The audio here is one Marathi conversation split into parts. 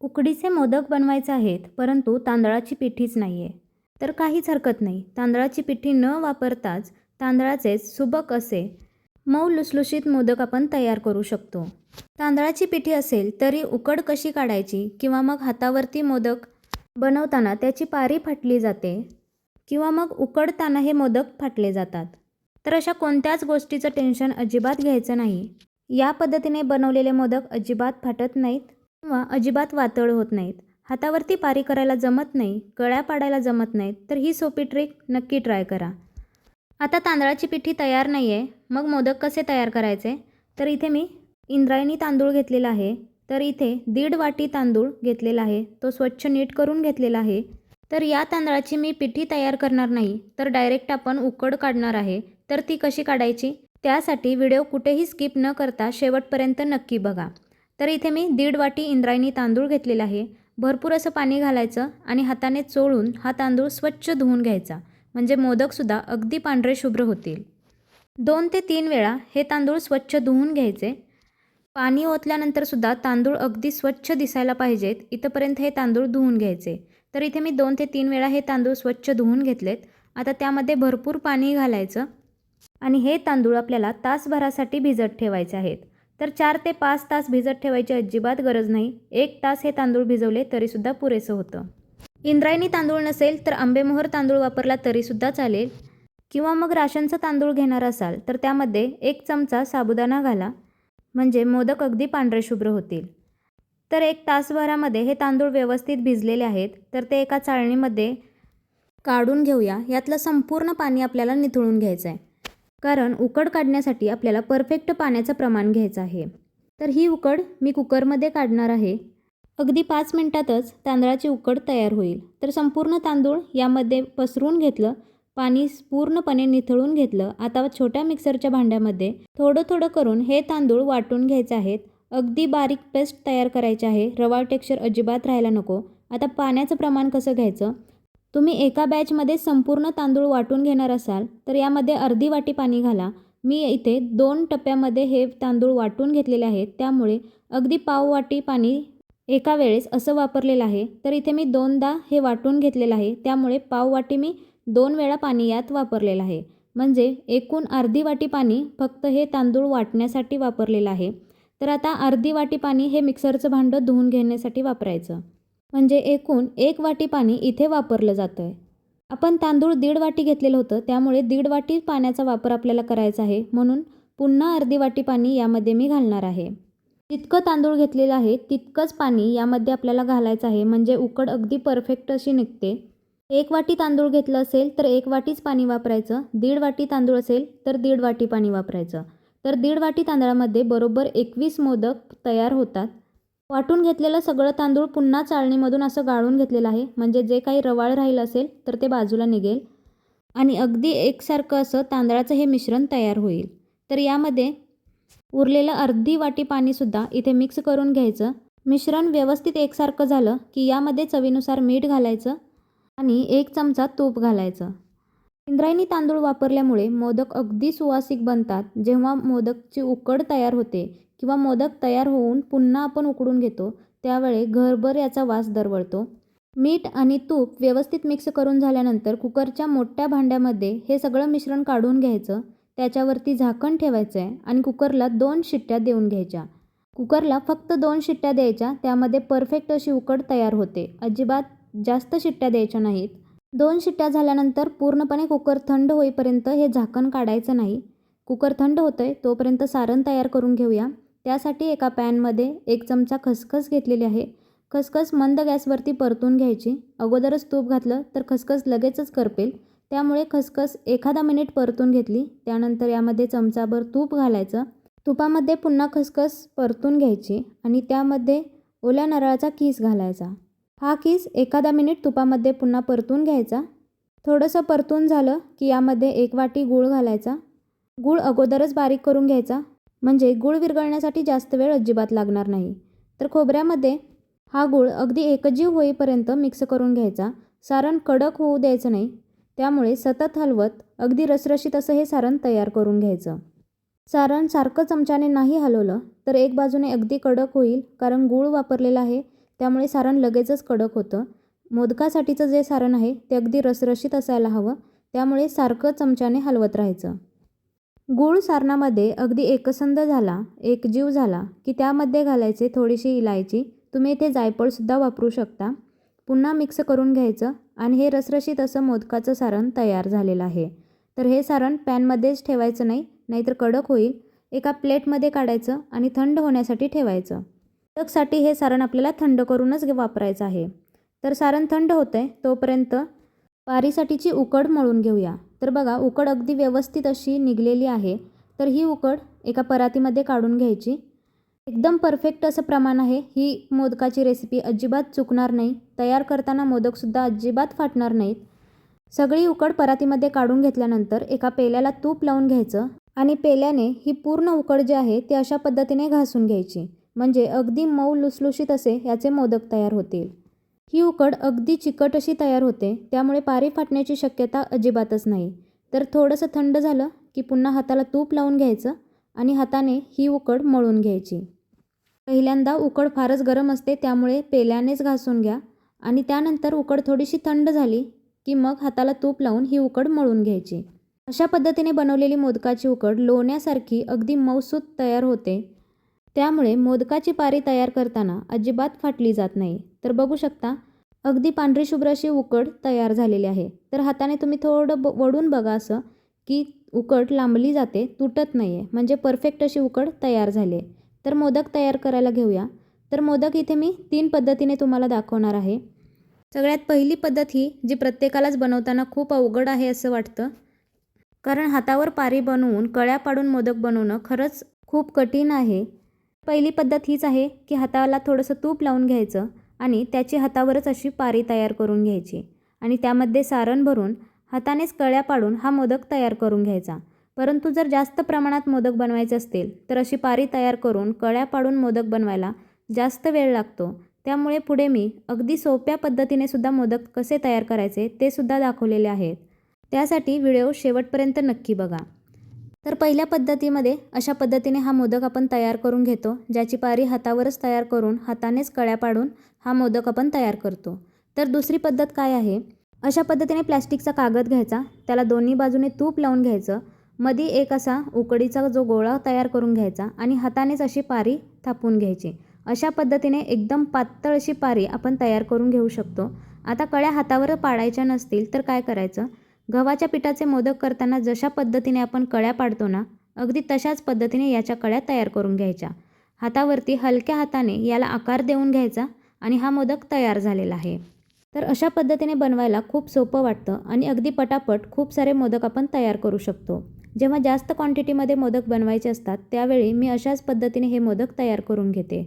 उकडीचे मोदक बनवायचे आहेत परंतु तांदळाची पिठीच नाही आहे तर काहीच हरकत नाही. तांदळाची पिठी न वापरताच तांदळाचेच सुबक असे मऊ लुसलुशीत मोदक आपण तयार करू शकतो. तांदळाची पिठी असेल तरी उकड कशी काढायची किंवा मग हातावरती मोदक बनवताना त्याची पारी फाटली जाते किंवा मग उकडताना हे मोदक फाटले जातात. तर अशा कोणत्याच गोष्टीचं टेन्शन अजिबात घ्यायचं नाही. या पद्धतीने बनवलेले मोदक अजिबात फाटत नाहीत. किंवा अजिबात वातळ होत नाहीत. हातावरती पारी करायला जमत नाही कळ्या पाडायला जमत नाहीत तर ही सोपी ट्रिक नक्की ट्राय करा. आता तांदळाची पिठी तयार नाही आहे मग मोदक कसे तयार करायचे? तर इथे मी इंद्रायणी तांदूळ घेतलेला आहे तर इथे दीड वाटी तांदूळ घेतलेला आहे तो स्वच्छ नीट करून घेतलेला आहे. तर या तांदळाची मी पिठी तयार करणार नाही तर डायरेक्ट आपण उकड काढणार आहे तर ती कशी काढायची? त्यासाठी व्हिडिओ कुठेही स्किप न करता शेवटपर्यंत नक्की बघा. तर इथे मी दीड वाटी इंद्रायणी तांदूळ घेतलेला आहे. भरपूर असं पाणी घालायचं आणि हाताने चोळून हा तांदूळ स्वच्छ धुवून घ्यायचा. म्हणजे मोदकसुद्धा अगदी पांढरे शुभ्र होतील. दोन ते तीन वेळा हे तांदूळ स्वच्छ धुवून घ्यायचे. पाणी ओतल्यानंतरसुद्धा तांदूळ अगदी स्वच्छ दिसायला पाहिजेत. इथंपर्यंत हे तांदूळ धुवून घ्यायचे. तर इथे मी दोन ते तीन वेळा हे तांदूळ स्वच्छ धुवून घेतलेत. आता त्यामध्ये भरपूर पाणी घालायचं आणि हे तांदूळ आपल्याला तासभरासाठी भिजत ठेवायचे आहेत. तर चार ते पाच तास भिजत ठेवायची अजिबात गरज नाही. एक तास हे तांदूळ भिजवले तरीसुद्धा पुरेसं होतं. इंद्रायणी तांदूळ नसेल तर आंबेमोहर तांदूळ वापरला तरीसुद्धा चालेल. किंवा मग राशनचा तांदूळ घेणार असाल तर त्यामध्ये एक चमचा साबुदाणा घाला. म्हणजे मोदक अगदी पांढरे शुभ्र होतील. तर एक तासभरामध्ये हे तांदूळ व्यवस्थित भिजलेले आहेत. तर ते एका चाळणीमध्ये काढून घेऊया. यातलं संपूर्ण पाणी आपल्याला निथळून घ्यायचं आहे कारण उकड काढण्यासाठी आपल्याला परफेक्ट पाण्याचं प्रमाण घ्यायचं आहे. तर ही उकड मी कुकरमध्ये काढणार आहे. अगदी पाच मिनटातच तांदळाची उकड तयार होईल. तर संपूर्ण तांदूळ यामध्ये पसरून घेतलं पाणी पूर्णपणे निथळून घेतलं. आता छोट्या मिक्सरच्या भांड्यामध्ये थोडं थोडं करून हे तांदूळ वाटून घ्यायचे आहेत. अगदी बारीक पेस्ट तयार करायचे आहे. रवा टेक्स्चर अजिबात राहायला नको. आता पाण्याचं प्रमाण कसं घ्यायचं? तुम्ही एका बॅचमध्ये संपूर्ण तांदूळ वाटून घेणार असाल तर यामध्ये अर्धी वाटी पाणी घाला. मी इथे दोन टप्प्यामध्ये हे तांदूळ वाटून घेतलेले आहेत त्यामुळे अगदी पाव वाटी पाणी एका वेळेस असं वापरलेलं आहे. तर इथे मी दोनदा हे वाटून घेतलेलं आहे त्यामुळे पाव वाटी मी दोन वेळा पाणी यात वापरलेलं आहे. म्हणजे एकूण अर्धी वाटी पाणी फक्त हे तांदूळ वाटण्यासाठी वापरलेलं आहे. तर आता अर्धी वाटी पाणी हे मिक्सरचं भांडं धुवून घेण्यासाठी वापरायचं. म्हणजे एकूण एक वाटी पाणी इथे वापरलं जातं आहे आपण तांदूळ दीड वाटी घेतलेलं होतं त्यामुळे दीड वाटी पाण्याचा वापर आपल्याला करायचा आहे म्हणून पुन्हा अर्धी वाटी पाणी यामध्ये मी घालणार आहे. जितकं तांदूळ घेतलेलं आहे तितकंच पाणी यामध्ये आपल्याला घालायचं आहे म्हणजे उकड अगदी परफेक्ट अशी निघते. एक वाटी तांदूळ घेतलं असेल तर एक वाटीच पाणी वापरायचं. दीड वाटी तांदूळ असेल तर दीड वाटी पाणी वापरायचं. तर दीड वाटी तांदळामध्ये बरोबर एकवीस मोदक तयार होतात. वाटून घेतलेलं सगळं तांदूळ पुन्हा चाळणीमधून असं गाळून घेतलेलं आहे. म्हणजे जे काही रवाळ राहील असेल तर ते बाजूला निघेल. आणि अगदी एकसारखं असं तांदळाचं हे मिश्रण तयार होईल. तर यामध्ये उरलेलं अर्धी वाटी पाणीसुद्धा इथे मिक्स करून घ्यायचं. मिश्रण व्यवस्थित एकसारखं झालं की यामध्ये चवीनुसार मीठ घालायचं आणि एक चमचा तूप घालायचं. इंद्रायणी तांदूळ वापरल्यामुळे मोदक अगदी सुवासिक बनतात. जेव्हा मोदकची उकड तयार होते किंवा मोदक तयार होऊन पुन्हा आपण उकडून घेतो त्यावेळी घरभर याचा वास दरवळतो. मीठ आणि तूप व्यवस्थित मिक्स करून झाल्यानंतर कुकरच्या मोठ्या भांड्यामध्ये हे सगळं मिश्रण काढून घ्यायचं त्याच्यावरती झाकण ठेवायचं आहे आणि कुकरला दोन शिट्ट्या देऊन घ्यायच्या. कुकरला फक्त दोन शिट्ट्या द्यायच्या त्यामध्ये परफेक्ट अशी उकड तयार होते. अजिबात जास्त शिट्ट्या द्यायच्या नाहीत. दोन शिट्ट्या झाल्यानंतर पूर्णपणे कुकर थंड होईपर्यंत हे झाकण काढायचं नाही. कुकर थंड होतं आहे तोपर्यंत सारण तयार करून घेऊया. त्यासाठी एका पॅनमध्ये एक चमचा खसखस घेतलेली आहे. खसखस मंद गॅसवरती परतून घ्यायची. अगोदरच तूप घातलं तर खसखस लगेचच करपेल. त्यामुळे खसखस एखादा मिनिट परतून घेतली. त्यानंतर यामध्ये चमचाभर तूप घालायचं. तुपामध्ये पुन्हा खसखस परतून घ्यायची आणि त्यामध्ये ओल्या नारळाचा किस घालायचा. हा किस एखादा मिनिट तुपामध्ये पुन्हा परतून घ्यायचा. थोडंसं परतून झालं की यामध्ये एक वाटी गूळ घालायचा. गूळ अगोदरच बारीक करून घ्यायचा. म्हणजे गूळ विरघळण्यासाठी जास्त वेळ अजिबात लागणार नाही. तर खोबऱ्यामध्ये हा गूळ अगदी एकजीव होईपर्यंत मिक्स करून घ्यायचा. सारण कडक होऊ द्यायचं नाही. त्यामुळे सतत हलवत अगदी रसरशीत असं हे सारण तयार करून घ्यायचं. सारण सारखं चमच्याने नाही हलवलं तर एक बाजूने अगदी कडक होईल कारण गूळ वापरलेला आहे. त्यामुळे सारण लगेचच कडक होतं. मोदकासाठीचं जे सारण आहे ते अगदी रसरशीत असायला हवं. त्यामुळे सारखं चमच्याने हलवत राहायचं. गूळ सारणामध्ये अगदी एकसंध झाला एकजीव झाला की त्यामध्ये घालायचे थोडीशी इलायची. तुम्ही इथे जायफळसुद्धा वापरू शकता. पुन्हा मिक्स करून घ्यायचं आणि हे रसरशीत असं मोदकाचं सारण तयार झालेलं आहे. तर हे सारण पॅनमध्येच ठेवायचं नाही नाहीतर कडक होईल. एका प्लेटमध्ये काढायचं आणि थंड होण्यासाठी ठेवायचं. मोदकसाठी हे सारण आपल्याला थंड करूनच वापरायचं आहे. तर सारण थंड होतं आहे तोपर्यंत पारीसाठीची उकड मळून घेऊया. तर बघा उकड अगदी व्यवस्थित अशी निघलेली आहे. तर ही उकड एका परातीमध्ये काढून घ्यायची. एकदम परफेक्ट असं प्रमाण आहे. ही मोदकाची रेसिपी अजिबात चुकणार नाही. तयार करताना मोदकसुद्धा अजिबात फाटणार नाहीत. सगळी उकड परातीमध्ये काढून घेतल्यानंतर एका पेल्याला तूप लावून घ्यायचं आणि पेल्याने ही पूर्ण उकड जी आहे ती अशा पद्धतीने घासून घ्यायची. म्हणजे अगदी मऊ लुसलुशीत असे याचे मोदक तयार होतील. ही उकड अगदी चिकट अशी तयार होते त्यामुळे पारी फाटण्याची शक्यता अजिबातच नाही. तर थोडंसं थंड झालं की पुन्हा हाताला तूप लावून घ्यायचं आणि हाताने ही उकड मळून घ्यायची. पहिल्यांदा उकड फारच गरम असते त्यामुळे पेल्यानेच घासून घ्या. आणि त्यानंतर उकड थोडीशी थंड झाली की मग हाताला तूप लावून ही उकड मळून घ्यायची. अशा पद्धतीने बनवलेली मोदकाची उकड लोण्यासारखी अगदी मऊसूत तयार होते. त्यामुळे मोदकाची पारी तयार करताना अजिबात फाटली जात नाही. तर बघू शकता अगदी पांढरी शुभ्र अशी उकड तयार झालेली आहे. तर हाताने तुम्ही थोडं ब वडून बघा असं की उकड लांबली जाते तुटत नाही आहे म्हणजे परफेक्ट अशी उकड तयार झाली आहे तर मोदक तयार करायला घेऊया. तर मोदक इथे मी तीन पद्धतीने तुम्हाला दाखवणार आहे. सगळ्यात पहिली पद्धत ही जी प्रत्येकालाच बनवताना खूप अवघड आहे असं वाटतं. कारण हातावर पारी बनवून कळ्या पाडून मोदक बनवणं खरंच खूप कठीण आहे. पहिली पद्धत हीच आहे की हाताला थोडंसं तूप लावून घ्यायचं आणि त्याची हातावरच अशी पारी तयार करून घ्यायची. आणि त्यामध्ये सारण भरून हातानेच कळ्या पाडून हा मोदक तयार करून घ्यायचा. परंतु जर जास्त प्रमाणात मोदक बनवायचे असतील तर अशी पारी तयार करून कळ्या पाडून मोदक बनवायला जास्त वेळ लागतो. त्यामुळे पुढे मी अगदी सोप्या पद्धतीने सुद्धा मोदक कसे तयार करायचे ते सुद्धा दाखवलेले आहेत. त्यासाठी व्हिडिओ शेवटपर्यंत नक्की बघा. तर पहिल्या पद्धतीमध्ये अशा पद्धतीने हा मोदक आपण तयार करून घेतो ज्याची पारी हातावरच तयार करून हातानेच कळ्या पाडून हा मोदक आपण तयार करतो. तर दुसरी पद्धत काय आहे? अशा पद्धतीने प्लॅस्टिकचा कागद घ्यायचा त्याला दोन्ही बाजूने तूप लावून घ्यायचं मधी एक असा उकडीचा जो गोळा तयार करून घ्यायचा आणि हातानेच अशी पारी थापून घ्यायची. अशा पद्धतीने एकदम पातळ अशी पारी आपण तयार करून घेऊ शकतो. आता कळ्या हातावर पाडायच्या नसतील तर काय करायचं? गव्हाच्या पिठाचे मोदक करताना जशा पद्धतीने आपण कळ्या पाडतो ना अगदी तशाच पद्धतीने याच्या कळ्या तयार करून घ्यायच्या. हातावरती हलक्या हाताने याला आकार देऊन घ्यायचा आणि हा मोदक तयार झालेला आहे. तर अशा पद्धतीने बनवायला खूप सोपं वाटतं आणि अगदी पटापट खूप सारे मोदक आपण तयार करू शकतो. जेव्हा जास्त क्वांटिटीमध्ये मोदक बनवायचे असतात त्यावेळी मी अशाच पद्धतीने हे मोदक तयार करून घेते.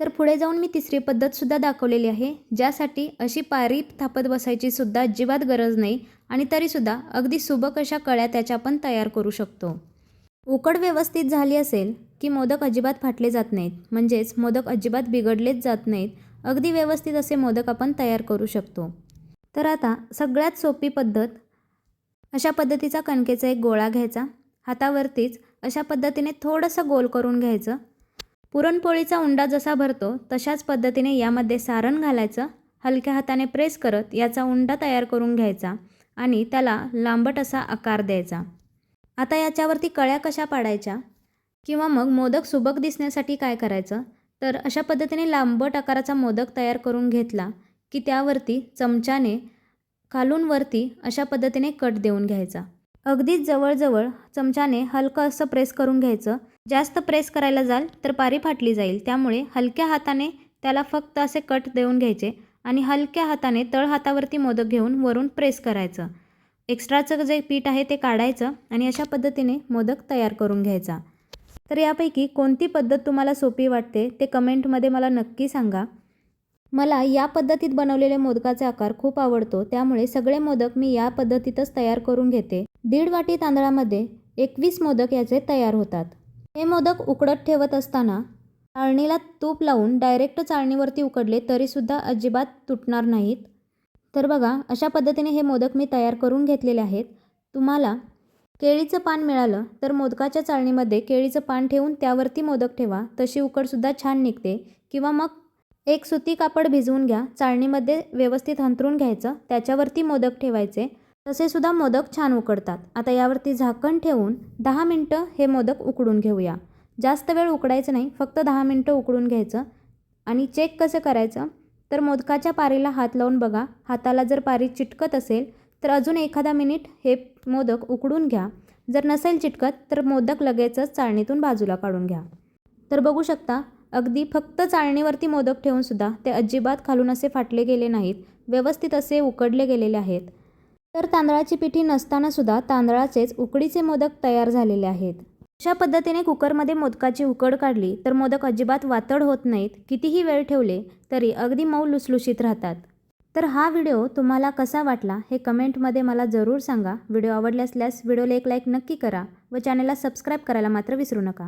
तर पुढे जाऊन मी तिसरी पद्धतसुद्धा दाखवलेली आहे ज्यासाठी अशी पारी थापत बसायची सुद्धा अजिबात गरज नाही आणि तरीसुद्धा अगदी सुबक अशा कळ्या त्याच्या आपण तयार करू शकतो. उकड व्यवस्थित झाली असेल की मोदक अजिबात फाटले जात नाहीत. म्हणजेच मोदक अजिबात बिघडलेच जात नाहीत. अगदी व्यवस्थित असे मोदक आपण तयार करू शकतो. तर आता सगळ्यात सोपी पद्धत अशा पद्धतीचा कणकेचा एक गोळा घ्यायचा. हातावरतीच अशा पद्धतीने थोडंसं गोल करून घ्यायचं. पुरणपोळीचा उंडा जसा भरतो तशाच पद्धतीने यामध्ये सारण घालायचं. हलक्या हाताने प्रेस करत याचा उंडा तयार करून घ्यायचा. आणि त्याला लांबट असा आकार द्यायचा. आता याच्यावरती कळ्या कशा पाडायच्या? किंवा मग मोदक सुबक दिसण्यासाठी काय करायचं? तर अशा पद्धतीने लांबट आकाराचा मोदक तयार करून घेतला की त्यावरती चमच्याने खालून वरती अशा पद्धतीने कट देऊन घ्यायचा. अगदीच जवळजवळ चमच्याने हलकं असं प्रेस करून घ्यायचं. जास्त प्रेस करायला जाल तर पारी फाटली जाईल. त्यामुळे हलक्या हाताने त्याला फक्त असे कट देऊन घ्यायचे. आणि हलक्या हाताने तळ हातावरती मोदक घेऊन वरून प्रेस करायचं. एक्स्ट्राचं जे पीठ आहे ते काढायचं आणि अशा पद्धतीने मोदक तयार करून घ्यायचा. तर यापैकी कोणती पद्धत तुम्हाला सोपी वाटते ते कमेंटमध्ये मला नक्की सांगा. मला या पद्धतीत बनवलेले मोदकाचे आकार खूप आवडतो त्यामुळे सगळे मोदक मी या पद्धतीतच तयार करून घेते. दीड वाटी तांदळामध्ये एकवीस मोदक याचे तयार होतात. हे मोदक उकडत ठेवत असताना चाळणीला तूप लावून डायरेक्ट चाळणीवरती उकडले तरीसुद्धा अजिबात तुटणार नाहीत. तर बघा अशा पद्धतीने हे मोदक मी तयार करून घेतलेले आहेत. तुम्हाला केळीचं पान मिळालं तर मोदकाच्या चाळणीमध्ये केळीचं पान ठेवून त्यावरती मोदक ठेवा. तशी उकडसुद्धा छान निघते. किंवा मग एक सुती कापड भिजवून घ्या. चाळणीमध्ये व्यवस्थित अंथरून घ्यायचं. त्याच्यावरती मोदक ठेवायचे. तसेसुद्धा मोदक छान उकडतात. आता यावरती झाकण ठेवून दहा मिनटं हे मोदक उकडून घेऊया. जास्त वेळ उकडायचं नाही फक्त दहा मिनटं उकडून घ्यायचं आणि चेक कसं करायचं? तर मोदकाच्या पारीला हात लावून बघा. हाताला जर पारी चिटकत असेल तर अजून एखादा मिनिट हे मोदक उकडून घ्या. जर नसेल चिटकत तर मोदक लगेचच चाळणीतून बाजूला काढून घ्या. तर बघू शकता अगदी फक्त चाळणीवरती मोदक ठेवूनसुद्धा ते अजिबात खालून असे फाटले गेले नाहीत. व्यवस्थित असे उकडले गेलेले आहेत. तर तांदळाची पिठी नसतानासुद्धा तांदळाचेच उकडीचे मोदक तयार झालेले आहेत. अशा पद्धतीने कुकरमध्ये मोदकाची उकड काढली तर मोदक अजिबात वातड होत नाहीत. कितीही वेळ ठेवले तरी अगदी मऊ लुसलुशीत राहतात. तर हा व्हिडिओ तुम्हाला कसा वाटला हे कमेंटमध्ये मला जरूर सांगा. व्हिडिओ आवडले असल्यास व्हिडिओला एक लाईक नक्की करा व चॅनलला सबस्क्राईब करायला मात्र विसरू नका.